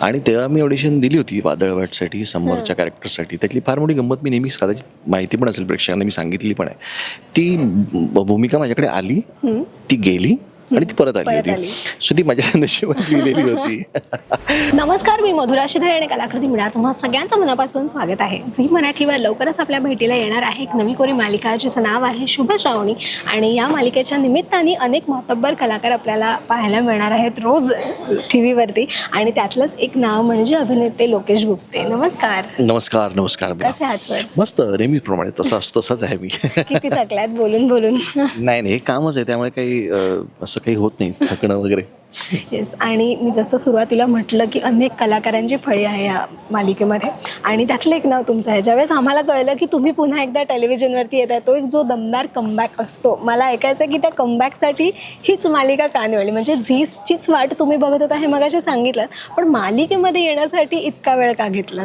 आणि तेव्हा मी ऑडिशन दिली होती वादळवाटसाठी समोरच्या कॅरेक्टरसाठी त्यातली फार मोठी गंमत मी नेहमीच कदाचित माहिती पण असेल प्रेक्षकांना मी सांगितली पण आहे. ती भूमिका माझ्याकडे आली ती गेली आणि ती परत आली परत आली. होती. सो ती माझ्या नशिबात लिहिलेली होती. नमस्कार मी मधुरा शिधळे आणि कलाकृती मिळा तुम्हा सगळ्यांचं मनापासून स्वागत आहे. झी मराठीवर लवकरच आपल्या भेटीला येणार आहे एक नवी कोरी मालिका जिचं नाव आहे शुभ श्रावणी आणि या मालिकेच्या निमित्ताने अनेक महत्तब्बर कलाकार आपल्याला पाहायला मिळणार आहेत रोज टी व्हीवरती आणि त्यातलंच एक नाव म्हणजे अभिनेते लोकेश गुप्ते. नमस्कार. नमस्कार नमस्कार. कसे आहात सर? मस्त नेहमीप्रमाणे. तसा असतो तसाच आहे मी. किती थकल्यात बोलून बोलून. नाही नाही हे कामच आहे. त्यामुळे काही अं, असं काही होत नाही थकणं वगैरे. येस आणि मी जसं सुरुवातीला म्हटलं की अनेक कलाकारांची फळी आहे या मालिकेमध्ये. आणि त्यातलं एक नाव तुमचं आहे. ज्यावेळेस आम्हाला कळलं की तुम्ही पुन्हा एकदा टेलिव्हिजनवरती येत आहे तो एक जो दमदार कमबॅक असतो. मला ऐकायचं आहे की त्या कमबॅकसाठी हीच मालिका का निवडली म्हणजे झीसचीच वाट तुम्ही बघत होता हे मगाशी सांगितलं. पण मालिकेमध्ये येण्यासाठी इतका वेळ का घेतला?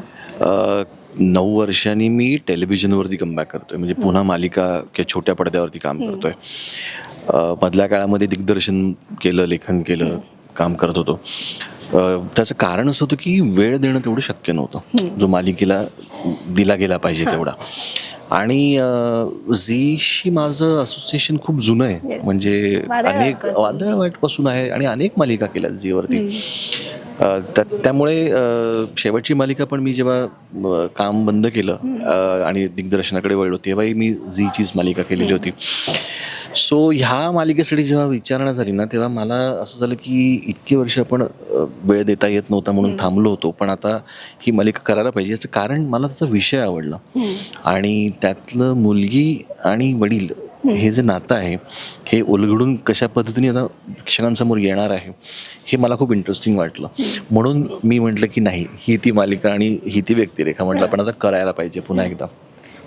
नऊ वर्षांनी मी टेलिव्हिजनवरती कमबॅक करतोय. म्हणजे पुन्हा मालिका किंवा छोट्या पडद्यावरती काम करतोय. मधल्या काळामध्ये दिग्दर्शन केलं लेखन केलं काम करत होतो. त्याचं कारण असं होतं की वेळ देणं तेवढं शक्य नव्हतं. जो मालिकेला दिला गेला पाहिजे तेवढा. आणि झीशी माझं असोसिएशन खूप जुनं आहे. म्हणजे अनेकपासून. वादळवाटपासून आहे आणि अनेक मालिका केल्या झीवरती. त्यामुळे शेवटची मालिका पण मी जेव्हा काम बंद केलं आणि दिग्दर्शनाकडे वळलो तेव्हाही मी झीचीच मालिका केलेली होती. सो ह्या मालिकेसाठी जेव्हा विचारणा झाली ना तेव्हा मला असं झालं की इतकी वर्ष आपण वेळ देता येत नव्हता म्हणून थांबलो होतो. पण आता ही मालिका करायला पाहिजे याचं कारण मला त्याचा विषय आवडला. आणि त्यातलं मुलगी आणि वडील हे जे नातं आहे हे उलगडून कशा पद्धतीने आता प्रेक्षकांसमोर येणार आहे हे मला खूप इंटरेस्टिंग वाटलं. म्हणून मी म्हटलं की नाही ही ती मालिका आणि ही ती व्यक्तिरेखा म्हटलं आपण आता करायला पाहिजे पुन्हा एकदा.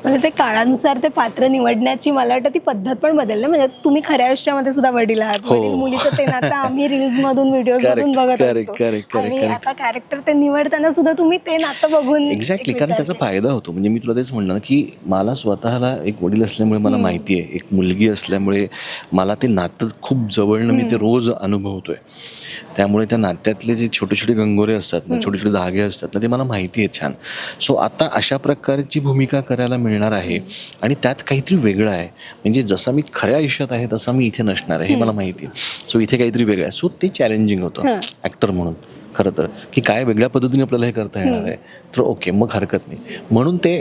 म्हणजे ते काळानुसार ते पात्र निवडण्याची मला वाटतं ती पद्धत पण बदलली म्हणजे तुम्ही खऱ्या आयुष्यामध्ये सुद्धा वडील आहात. हो. वडील मुलीचं ते नातं आम्ही रील्स मधून व्हिडिओ मधून बघत असतो. आणि. आता कॅरेक्टर ते निवडताना सुद्धा तुम्ही ते नातं बघून एक्झॅक्टली एक कारण त्याचा फायदा होतो. म्हणजे मी तुला तेच म्हणलं ना की मला स्वतःला एक वडील असल्यामुळे मला माहिती आहे. एक मुलगी असल्यामुळे मला ते नातं खूप जवळनं मी ते रोज अनुभवतोय. त्यामुळे त्या नात्यातले जे छोटे छोटे गंगोरे असतात ना छोटे छोटे धागे असतात ना ते मला माहिती आहे छान. सो आता अशा प्रकारची भूमिका करायला मिळणार आहे आणि त्यात काहीतरी वेगळं आहे. म्हणजे जसं मी खऱ्या आयुष्यात आहे तसं मी इथे नसणार आहे हे मला माहिती आहे. सो इथे काहीतरी वेगळं आहे. सो ते चॅलेंजिंग होतं. ॲक्टर म्हणून. खरं तर. की काय वेगळ्या पद्धतीने आपल्याला हे करता येणार आहे? तर ओके मग हरकत नाही. म्हणून ते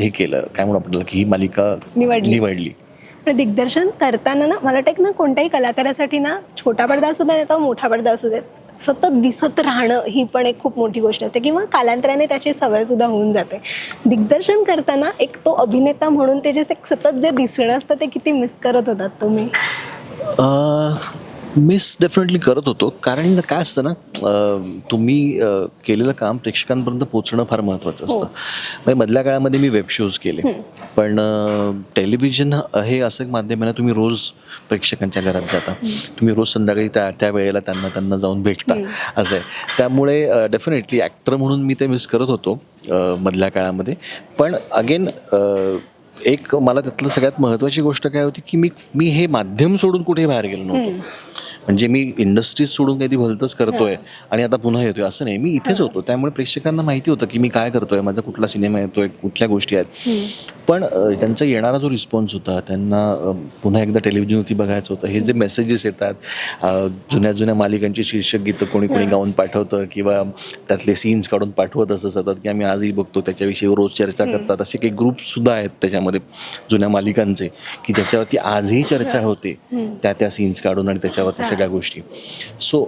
हे केलं. काय म्हणू आपल्याला की ही मालिका निवडली. पण दिग्दर्शन करताना ना मला वाटतं ना कोणत्याही कलाकारासाठी ना छोटा पडदा असू देत मोठा पडदा असू देत सतत दिसत राहणं ही पण एक खूप मोठी गोष्ट असते किंवा कालांतराने त्याची सवय सुद्धा होऊन जाते. दिग्दर्शन करताना एक तो अभिनेता म्हणून ते जे एक सतत जे दिसणं असतं ते किती मिस करत होतात तुम्ही? मिस डेफिनेटली करत होतो. कारण काय असतं ना तुम्ही केलेलं काम प्रेक्षकांपर्यंत पोचणं फार महत्त्वाचं असतं. म्हणजे मधल्या काळामध्ये मी वेब शोज केले. पण टेलिव्हिजन हे असं एक माध्यम आहे ना तुम्ही रोज प्रेक्षकांच्या घरात जाता. तुम्ही रोज संध्याकाळी त्या त्या वेळेला त्यांना त्यांना जाऊन भेटता. असं आहे. त्यामुळे डेफिनेटली ॲक्टर म्हणून मी ते मिस करत होतो मधल्या काळामध्ये. पण अगेन एक मला त्यातलं सगळ्यात महत्त्वाची गोष्ट काय होती की मी मी हे माध्यम सोडून कुठे बाहेर गेलो नव्हतो. म्हणजे मी इंडस्ट्रीज सोडून काही भलतंच करतोय आणि आता पुन्हा येतोय. असं नाही मी इथेच होतो. त्यामुळे प्रेक्षकांना माहिती होतं की मी काय करतोय माझा कुठला सिनेमा येतोय कुठल्या गोष्टी आहेत. पण त्यांचा येणारा जो रिस्पॉन्स होता त्यांना पुन्हा एकदा टेलिव्हिजनवरती बघायचं होतं. हे जे मेसेजेस येतात जुन्या जुन्या मालिकांची शीर्षक गीतं कोणी कोणी गाऊन पाठवतं किंवा त्यातले सीन्स काढून पाठवत असं सतत की आम्ही आजही बघतो त्याच्याविषयी रोज चर्चा करतात. असे काही ग्रुप सुद्धा आहेत त्याच्यामध्ये जुन्या मालिकांचे की ज्याच्यावरती आजही चर्चा होते त्या त्या सीन्स काढून आणि त्याच्यावरती सगळ्या गोष्टी. सो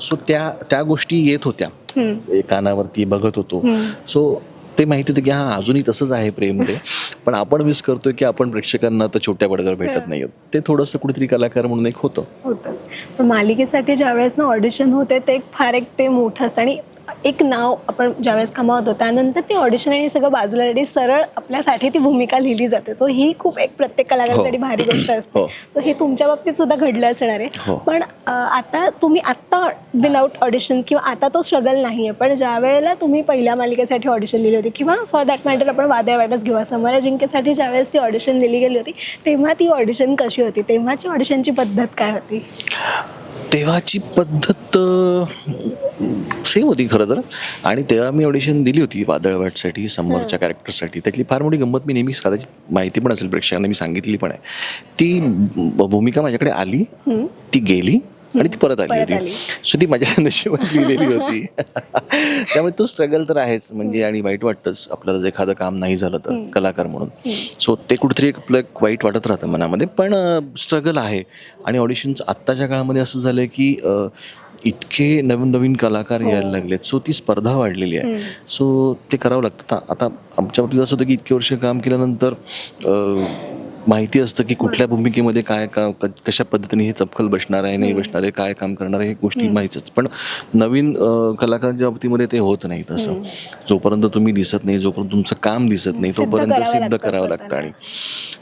सो त्या त्या गोष्टी येत होत्या. कानावरती बघत होतो. सो ते माहिती होतं की हां अजूनही तसंच आहे प्रेम ते पण आपण मिस करतोय की आपण प्रेक्षकांना तर छोट्या पडद्यावर भेटत नाही ते थोडंसं कुठेतरी कलाकार म्हणून एक होतं. होतंच. पण मालिकेसाठी ज्यावेळेस ना ऑडिशन होते ते एक फार एक ते मोठं असतं. आणि एक नाव आपण ज्यावेळेस कमावतो त्यानंतर ते ऑडिशन आणि सगळं बाजूला रेडी सरळ आपल्यासाठी ती भूमिका लिहिली जाते सो ही खूप एक प्रत्येक कलाकारासाठी हो. भारी गोष्ट असते हो. सो हे तुमच्या बाबतीत सुद्धा घडलं असणार आहे हो. पण आता तुम्ही आत्ता विदाऊट ऑडिशन किंवा आता तो स्ट्रगल नाही आहे पण ज्या वेळेला तुम्ही पहिल्या मालिकेसाठी ऑडिशन दिली होती किंवा फॉर दॅट मॅटर आपण वादळ वाटच घेऊ समोर जिंकेसाठी ज्यावेळेस ती ऑडिशन दिली गेली होती तेव्हा ती ऑडिशन कशी होती तेव्हाची ऑडिशनची पद्धत काय होती तेव्हाची पद्धत सेम होती खरं तर. आणि तेव्हा मी ऑडिशन दिली होती वादळवाटसाठी समोरच्या कॅरेक्टरसाठी त्यातली फार मोठी गंमत मी नेहमीच कदाचित माहिती पण असेल प्रेक्षकांना मी सांगितली पण आहे. ती भूमिका माझ्याकडे आली. ती गेली. आणि ती परत आली होती. सो ती माझ्या नशिबात लिहिलेली होती. त्यामुळे तो स्ट्रगल तर आहेच. म्हणजे आणि वाईट वाटतंच. आपल्याला जर एखादं काम नाही झालं तर कलाकार म्हणून. सो ते कुठेतरी एक आपलं एक वाईट वाटत राहतं मनामध्ये. पण स्ट्रगल आहे. आणि ऑडिशन्स आत्ताच्या काळामध्ये असं झालं की इतके नवीन नवीन कलाकार यायला लागलेत. सो ती स्पर्धा वाढलेली आहे. सो ते करावं लागतं. आता आमच्या बाबतीत असं होतं की इतके वर्ष काम केल्यानंतर माहिती असतं की कुठल्या भूमिकेमध्ये काय का कशा पद्धतीने हे चपखल बसणार आहे नाही बसणार आहे काय काम करणार आहे हे गोष्टी माहीतच. पण नवीन कलाकारांच्या बाबतीमध्ये ते होत नाही तसं. जोपर्यंत तुम्ही दिसत नाही जोपर्यंत तुमचं काम दिसत नाही तोपर्यंत सिद्ध करावं लागतं आणि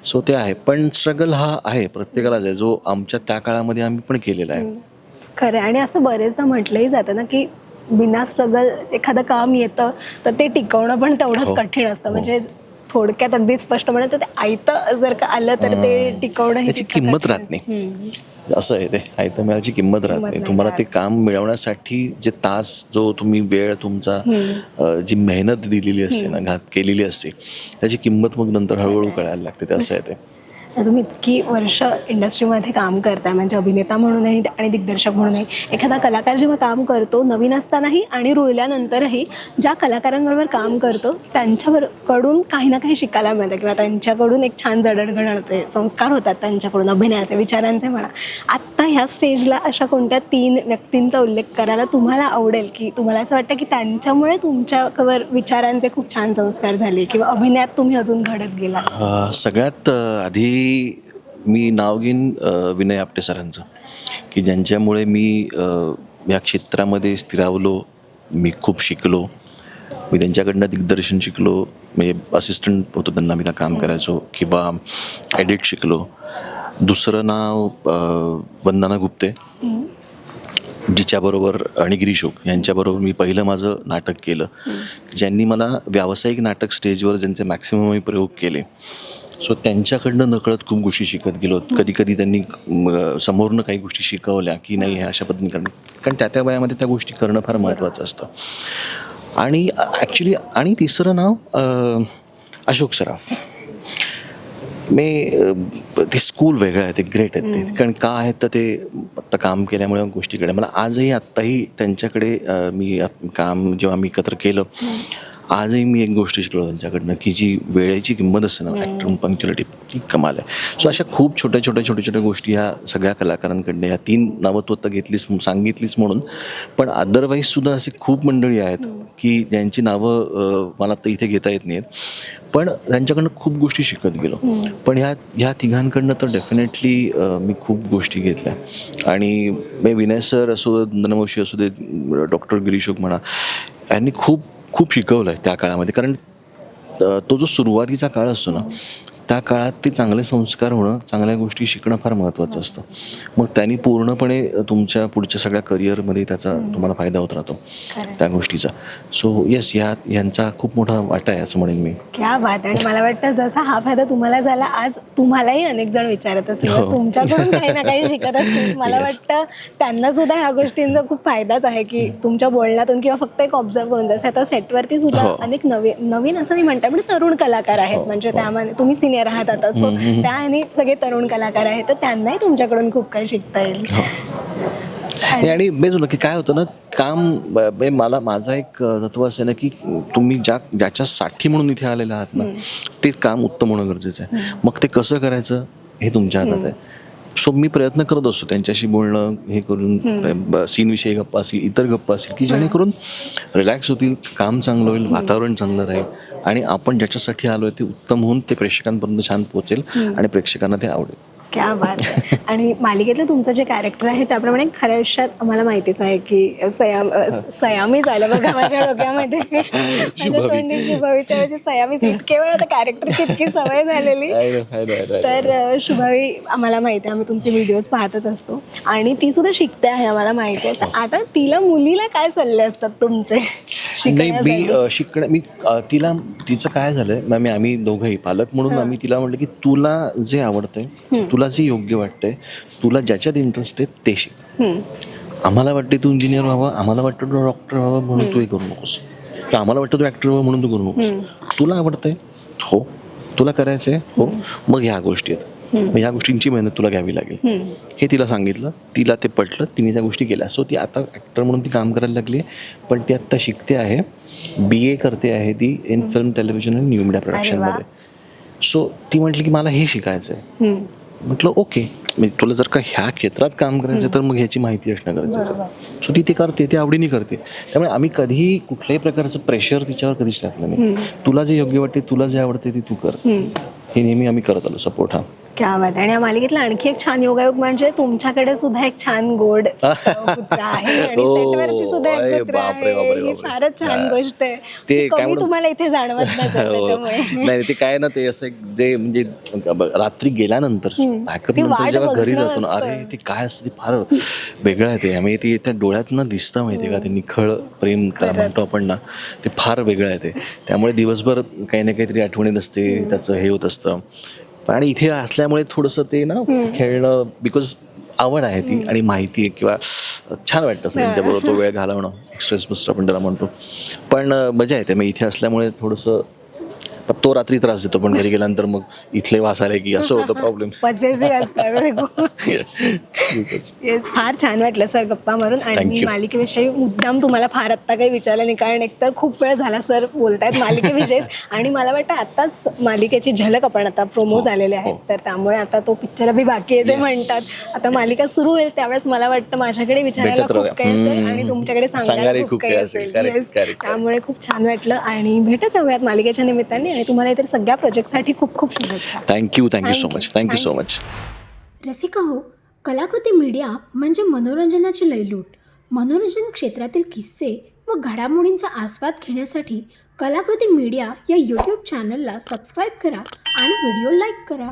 सो ते आहे. पण स्ट्रगल हा आहे प्रत्येकालाच आहे. जो आमच्या त्या काळामध्ये आम्ही पण केलेला आहे. खरं. आणि असं बरेचदा म्हटलंही जातं ना की बिना स्ट्रगल एखादं काम येतं तर ते टिकवणं पण तेवढंच हो. कठीण असतं. म्हणजे थोडक्यात अगदी स्पष्ट म्हणत तर ते आयतं जर का आलं तर ते टिकवणं तितकं किंमत राहत नाही. असं आहे ते. आयत्या मिळाची किंमत राहत नाही. तुम्हाला. ते काम मिळवण्यासाठी जे तास जो तुम्ही वेळ तुमचा जी मेहनत दिलेली असते ना घात केलेली असते त्याची किंमत मग नंतर हळूहळू कळायला लागते. ते असं आहे ते. तुम्ही इतकी वर्ष इंडस्ट्रीमध्ये काम करताय म्हणजे अभिनेता म्हणूनही आणि दिग्दर्शक म्हणूनही एखादा कलाकार जेव्हा काम करतो नवीन असतानाही आणि रुळल्यानंतरही ज्या कलाकारांबरोबर काम करतो त्यांच्यावर कडून काही ना काही शिकायला मिळतं किंवा त्यांच्याकडून एक छान जडणघडणचे संस्कार होतात त्यांच्याकडून अभिनयाचे विचारांचे म्हणा. आत्ता ह्या स्टेजला अशा कोणत्या तीन व्यक्तींचा उल्लेख करायला तुम्हाला आवडेल की तुम्हाला असं वाटतं की त्यांच्यामुळे तुमच्यावर विचारांचे खूप छान संस्कार झाले किंवा अभिनयात तुम्ही अजून घडत गेला सगळ्यात आधी आधी मी नाव घेईन विनय आपटे सरांचं. की ज्यांच्यामुळे मी या क्षेत्रामध्ये स्थिरावलो मी खूप शिकलो. मी त्यांच्याकडनं दिग्दर्शन शिकलो. म्हणजे असिस्टंट होतो त्यांना मी त्या काम करायचो किंवा एडिट शिकलो. दुसरं नाव वंदना गुप्ते. जिच्याबरोबर आणि गिरीशोक यांच्याबरोबर मी पहिलं माझं नाटक केलं. ज्यांनी मला व्यावसायिक नाटक स्टेजवर ज्यांचे मॅक्सिमम मी प्रयोग केले सो त्यांच्याकडनं नकळत खूप गोष्टी शिकत गेलो. कधी कधी त्यांनी समोरनं काही गोष्टी शिकवल्या की नाही ह्या अशा पद्धतीने करणं. कारण त्या त्या वयामध्ये त्या गोष्टी करणं फार महत्त्वाचं असतं. आणि ॲक्च्युली आणि तिसरं नाव अशोक सराफ. मी ते स्कूल वेगळं आहे ते ग्रेट आहेत ते. कारण का आहेत तर ते आत्ता काम केल्यामुळे गोष्टी कळल्या मला आजही आत्ताही त्यांच्याकडे मी काम जेव्हा मी एकत्र केलं आजही मी एक गोष्ट शिकलो त्यांच्याकडनं की जी वेळेची किंमत असते ना ॲक्टर पंक्च्युलिटी ती कमाल आहे. सो अशा खूप छोट्या छोट्या छोट्या छोट्या गोष्टी ह्या सगळ्या कलाकारांकडनं या तीन नावं तू आता घेतलीस सांगितलीस म्हणून. पण अदरवाईज सुद्धा असे खूप मंडळी आहेत की ज्यांची नावं मला आता इथे घेता येत नाहीत. पण त्यांच्याकडनं खूप गोष्टी शिकत गेलो. पण ह्या ह्या तिघांकडनं तर डेफिनेटली मी खूप गोष्टी घेतल्या. आणि मी विनय सर असो नमोशी असू दे डॉक्टर गिरीशोक म्हणा यांनी खूप खूप शिकवलं आहे त्या काळामध्ये. कारण तो जो सुरुवातीचा काळ असतो ना त्या काळात ते चांगले संस्कार होणं चांगल्या गोष्टी शिकणं फार महत्त्वाचं असतं. मग त्यांनी पूर्णपणे तुमच्या पुढच्या सगळ्या करिअरमध्ये त्याचा तुम्हाला फायदा होत राहतो त्या गोष्टीचा. सो येस या यांचा खूप मोठा वाटा आहे असं म्हणेन मी. क्या बात आणि मला वाटतं जसा हा फायदा तुम्हाला झाला आज तुम्हालाही अनेक जण विचारत असतील हो. तुमच्याकडून काही ना काही शिकत असतील. मला. वाटतं त्यांना सुद्धा ह्या गोष्टींचा खूप फायदाच आहे की तुमच्या बोलण्यातून किंवा फक्त एक ऑब्झर्व करून जसं आता सेटवरती सुद्धा हो. अनेक नवीन नवीन असं मी म्हणते पण तरुण कलाकार आहेत. म्हणजे त्यामध्ये तुम्ही सिनियर आहात आता. सो त्या आणि सगळे तरुण कलाकार आहेत. तर त्यांनाही तुमच्याकडून खूप काही शिकता येईल. नाही, आणि होलं की काय होतं ना काम म्हणजे मला माझा एक तत्व असं ना की तुम्ही ज्या ज्याच्यासाठी म्हणून इथे आलेले आहात ना ते काम उत्तम होणं गरजेचं आहे. मग ते कसं करायचं हे तुमच्या हातात आहे. सो मी प्रयत्न करत असतो त्यांच्याशी बोलणं हे करून सीनविषयी गप्पा असतील इतर गप्पा असतील की जेणेकरून रिलॅक्स होतील काम चांगलं होईल वातावरण चांगलं राहील. आणि आपण ज्याच्यासाठी आलो आहे ते उत्तम होऊन ते प्रेक्षकांपर्यंत छान पोहोचेल आणि प्रेक्षकांना ते आवडेल. क्या बात. आणि मालिकेतलं तुमचं जे कॅरेक्टर आहे त्याप्रमाणे खऱ्या आयुष्यात आम्हाला माहितीच आहे की सयाम झालं बघा माझ्या डोक्यामध्ये. शुभावीच्या सयामी इतके वेळा त्या कॅरेक्टरची इतकी सवय झालेली. तर शुभावी आम्हाला माहिती आहे आम्ही तुमचे व्हिडिओज पाहतच असतो. आणि ती सुद्धा शिकते आहे आम्हाला माहिती आहे. तर आता तिला मुलीला काय सल्ले असतात तुमचे? नाही मी शिकण्या मी तिला तिचं काय झालंय मी आम्ही दोघंही पालक म्हणून आम्ही तिला म्हटलं की तुला जे आवडतंय तुला जे योग्य वाटतंय तुला ज्याच्यात इंटरेस्ट आहे ते शिक. आम्हाला वाटते तू इंजिनियर व्हावं आम्हाला वाटतं तू डॉक्टर व्हावं म्हणून तू हे करू नकोस. आम्हाला वाटतं तू ऍक्टर व्हावं म्हणून तू करू नकोस. तुला आवडतंय? हो. तुला करायचंय? हो. मग ह्या गोष्टी आहेत. मग ह्या गोष्टींची मेहनत तुला घ्यावी लागेल. हे तिला सांगितलं. तिला ते पटलं. तिने त्या गोष्टी केल्या. सो ती आता ॲक्टर म्हणून ती काम करायला लागली पण ती आत्ता शिकते आहे. बी ए करते आहे ती इन फिल्म टेलिव्हिजन आणि न्यू मीडिया प्रोडक्शनमध्ये सो ती म्हटली की मला हे शिकायचं आहे. म्हटलं ओके म्हणजे तुला जर का ह्या क्षेत्रात काम करायचं तर मग ह्याची माहिती असणं गरजेचं आहे. सो ती ते करते ते आवडीने करते. त्यामुळे आम्ही कधीही कुठल्याही प्रकारचं प्रेशर तिच्यावर कधीच टाकलं नाही. तुला जे योग्य वाटते तुला जे आवडते ते तू कर. हे नेहमी आम्ही करत आलो सपोर्ट हा. क्या बात. आणि या मालिकेतला आणखी एक छान योगायोग म्हणजे तुमच्याकडे सुद्धा एक छान गोड कुत्रा आहे आणि हो, सेटवरती सुद्धा अरे एक कुत्रा बापरे, आहे. बापरे, ही बापरे. फारच छान हा. गोष्ट आहे. ते ती काय कमी तुम्हाला इथे जाणवत नाही हो. त्याच्यामुळे. नाही ते काय ना ते असं एक जे म्हणजे ब- रात्री गेल्यानंतर बॅकअप ती नंतर वाट जेव्हा घरी बघणं जातो ना असतं. अरे ते काय असतं ते फार वेगळं आहे ते. आम्ही ते त्या डोळ्यातनं दिसतं माहिती का ते निखळ प्रेम त्याला म्हणतो आपण ना ते फार वेगळं आहे ते. त्यामुळे दिवसभर काही ना काहीतरी आठवणीत असते त्याचं हे होत असतं. आणि इथे असल्यामुळे थोडंसं ते ना खेळणं बिकॉज आवड आहे ती आणि माहिती आहे किंवा छान वाटतं असं त्यांच्याबरोबर तो वेळ घालवणं. एक्स्ट्रेस बस्टर आपण त्याला म्हणतो. पण मजा येते. मग इथे असल्यामुळे थोडंसं पण तो रात्री त्रास देतो पण घरी गेल्यानंतर मग इथले वास आले की असं होतं प्रॉब्लेम असतात फार छान वाटलं सर गप्पा मारून आणि Thank मी you. मालिकेविषयी मुद्दाम तुम्हाला फार आत्ता काही विचारलं नाही कारण एकतर खूप वेळ झाला सर बोलतायत मालिकेविषयी आणि मला वाटतं आत्ताच मालिकेची झलक आपण आता प्रोमो झालेले आहेत तर त्यामुळे आता तो पिक्चर अभि बाकी आहे जे हो. Yes. म्हणतात आता मालिका सुरू होईल त्यावेळेस मला वाटतं माझ्याकडे विचारायला भेटत खूप राहूया. काही असेल हम्म. आणि तुमच्याकडे सांगायला खूप काही असेल. असेल Correct, Yes. correct, correct. त्यामुळे खूप छान वाटलं आणि भेटत जाऊयात मालिकेच्या निमित्ताने आणि तुम्हाला इतर सगळ्या प्रोजेक्टसाठी खूप खूप शुभेच्छा. Thank you thank you so Thank you. Much thank you so much Rasika हो कलाकृती मीडिया म्हणजे मनोरंजनाची लयलूट. मनोरंजन क्षेत्रातील किस्से व घडामोडींचा आस्वाद घेण्यासाठी कलाकृती मीडिया या यूट्यूब चॅनलला सबस्क्राईब करा आणि व्हिडिओ लाईक करा.